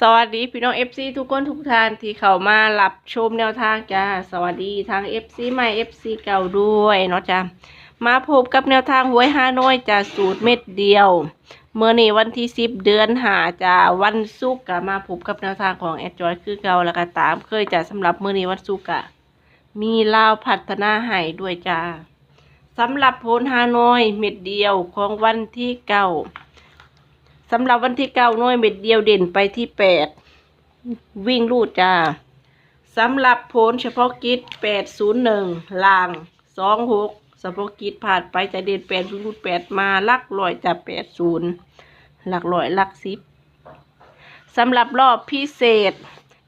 สวัสดีพี่น้อง FC ทุกคนทุกท่านที่เข้ามารับชมแนวทางจ้าสวัสดีทาง FC ใหม่ FC เก่าด้วยเนาะจ้ามาพบกับแนวทางหวยฮานอยจ้าสูตรเม็ดเดียว เมื่อนี้วันที่10เดือนหาจ้าวันศุกร์กะมาพบกับแนวทางของแอดจอยคือเก่าแล้วก็ตามเคยจ้าสำหรับเมื่อนี้วันศุกร์กะมีลาวพัฒนาให้ด้วยจ้าสำหรับโพลฮานอยเม็ดเดียวของวันที่เก้า สำหรับวันที่เก้าน่วยเม็ดเดียวเด่นไปที่แปดวิ่งลูดจ้าสำหรับโพลเฉพาะกิจแปดศูนย์หนึ่งลางสองหกเฉพาะกิจผ่านไปจะเด่นแปดวิ่งลูดแปดมาลักลอยจะแปดศูนย์หลักลอยลักสิบสำหรับรอบพิเศษ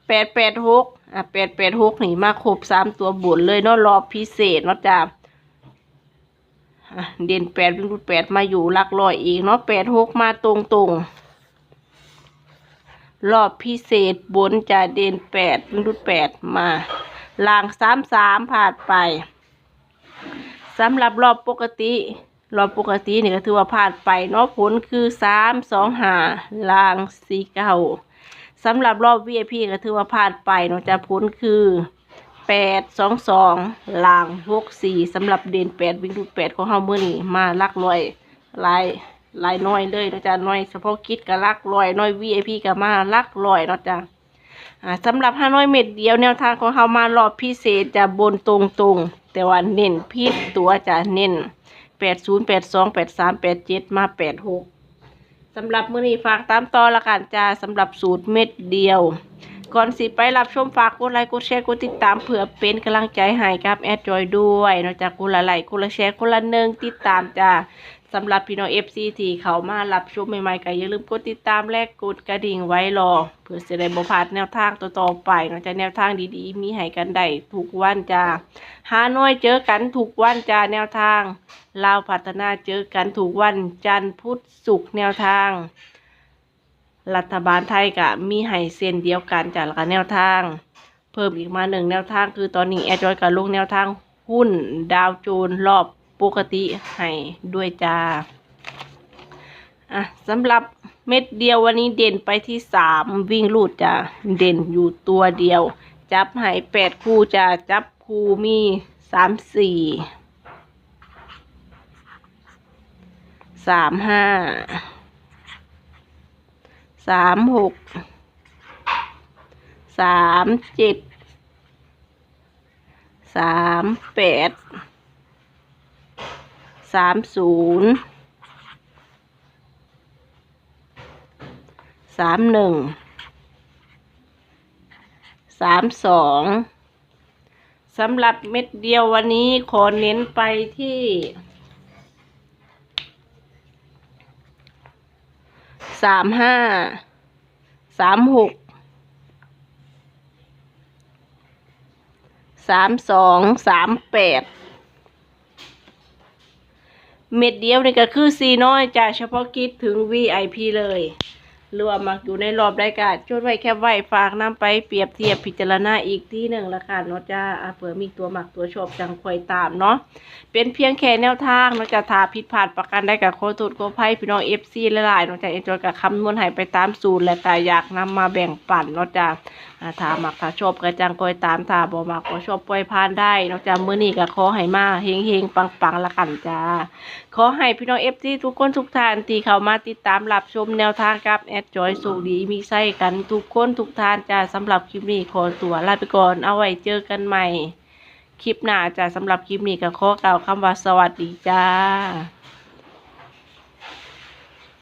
แปดแปดหกอะแปดแปดหกนี่มาครบสามตัวบุญเลยเนาะรอบพิเศษเนาะจ้า เด่นแปดวิ่งรูดแปดมาอยู่หลักร้อยอีกเนาะแปดหกมาตรงตรงๆรอบพิเศษบนจะเด่นแปดวิ่งรูดแปดมาล่างสามสามผ่านไปสำหรับรอบปกติรอบปกตินี่ก็ถือว่าผ่านไปเนาะผลคือสามสองหาล่างสี่เก้าสำหรับรอบ VIP ก็ถือว่าผ่านไปเนาะจะผลคือ แปดสองสองลางหกสี่สำหรับเด่นแปดวิ่งรูแปดของเฮาเมื่อนี้มาลักลอยลายลายน้อยเลยนะจ๊ะน้อยเฉพาะกิจกับลักลอยน้อย VIP กับมาลักลอยนะจ๊ะสำหรับห้าน้อยเม็ดเดียวแนวทางของเฮามารอบพิเศษจะบนตรงตรงแต่ว่าเน้นพิษตัวจะเน้นแปดศูนย์แปดสองแปดสามแปดเจ็ดมาแปดหกสำหรับมื้อนี้ฝากตามต่อละกันจ้าสำหรับสูตรเม็ดเดียว ก่อนสิไปรับชมฝากกดไลค์กดแชร์กดติดตามเผื่อเป็นกำลังใจให้กับแอดจอยด้วยนอกจากคนละไลค์คนละแชร์คนละหนึ่งติดตามจ้าสำหรับพี่น้องเอฟซีที่เขามารับชมใหม่ๆก็อย่าลืมกดติดตามและกดกระดิ่งไว้รอ เพื่อจะได้บ่พลาดแนวทางต่อๆไปนอกจากแนวทางดีๆ มีให้กันได้ทุกวันจ้าหาน้อยเจอกันทุกวันจ้าแนวทางลาวพัฒนาเจอกันทุกวันจันทร์พุธศุกร์แนวทาง รัฐบาลไทยก็มีให้เส้นเดียวกันจากละกันแนวทาง เพิ่มอีกมาหนึ่งแนวทางคือตอนนี้แอดจอยกับลงแนวทางหุ้นดาวโจนรอบปกติให้ด้วยจ้าอะสำหรับเม็ดเดียววันนี้เด่นไปที่สามวิ่งลูดจ้าเด่นอยู่ตัวเดียว จับให้แปดคู่จ้าจับคู่มีสามสี่สามห้า สามหกสามเจ็ดสามแปดสามศูนย์สามหนึ่งสามสองสำหรับเม็ดเดียววันนี้ขอเน้นไปที่ สามห้า สามหก สามสอง สามแปด เม็ดเดียวนี่ก็คือซีน้อยจ้ะเฉพาะกิจถึง VIP เลย หรือว่ามักอยู่ในรอบรายการจดไว้แค่ไว้ฝากน้ำไปเปรียบเทียบพิจารณาอีกที่หนึ่งละค่ะเนาะจ้าอะเผื่อมีตัวหมักตัวชอบจังคอยตามเนาะเป็นเพียงแค่แนวทางเนาะจะทาผิดพลาดประกันได้กับโคตรโกไพ่พี่น้องเอฟซีหลายๆเนาะจะเอ็นจอยกับคำนวณหายไปตามสูตรและก็อยากนำมาแบ่งปันเนาะจ้าถามักถ้าชอบก็จังคอยตามถ้าบ่มักก็ชอบปล่อยผ่านได้นาะจ้ามื้อนี้ก็ขอให้มาเฮงๆปังๆละกันจ้าขอให้พี่น้องเอฟซีทุกคนทุกท่านที่เข้ามาติดตามรับชมแนวทางกับแอดจอยสุขดีมีไส้กันทุกคนทุกท่านจ้าสำหรับคลิปนี้ขอตัวลาไปก่อนเอาไว้เจอกันใหม่ คลิปหน้าจ้าสำหรับคลิปนี้ก็ขอกล่าวคำว่าสวัสดีจ้า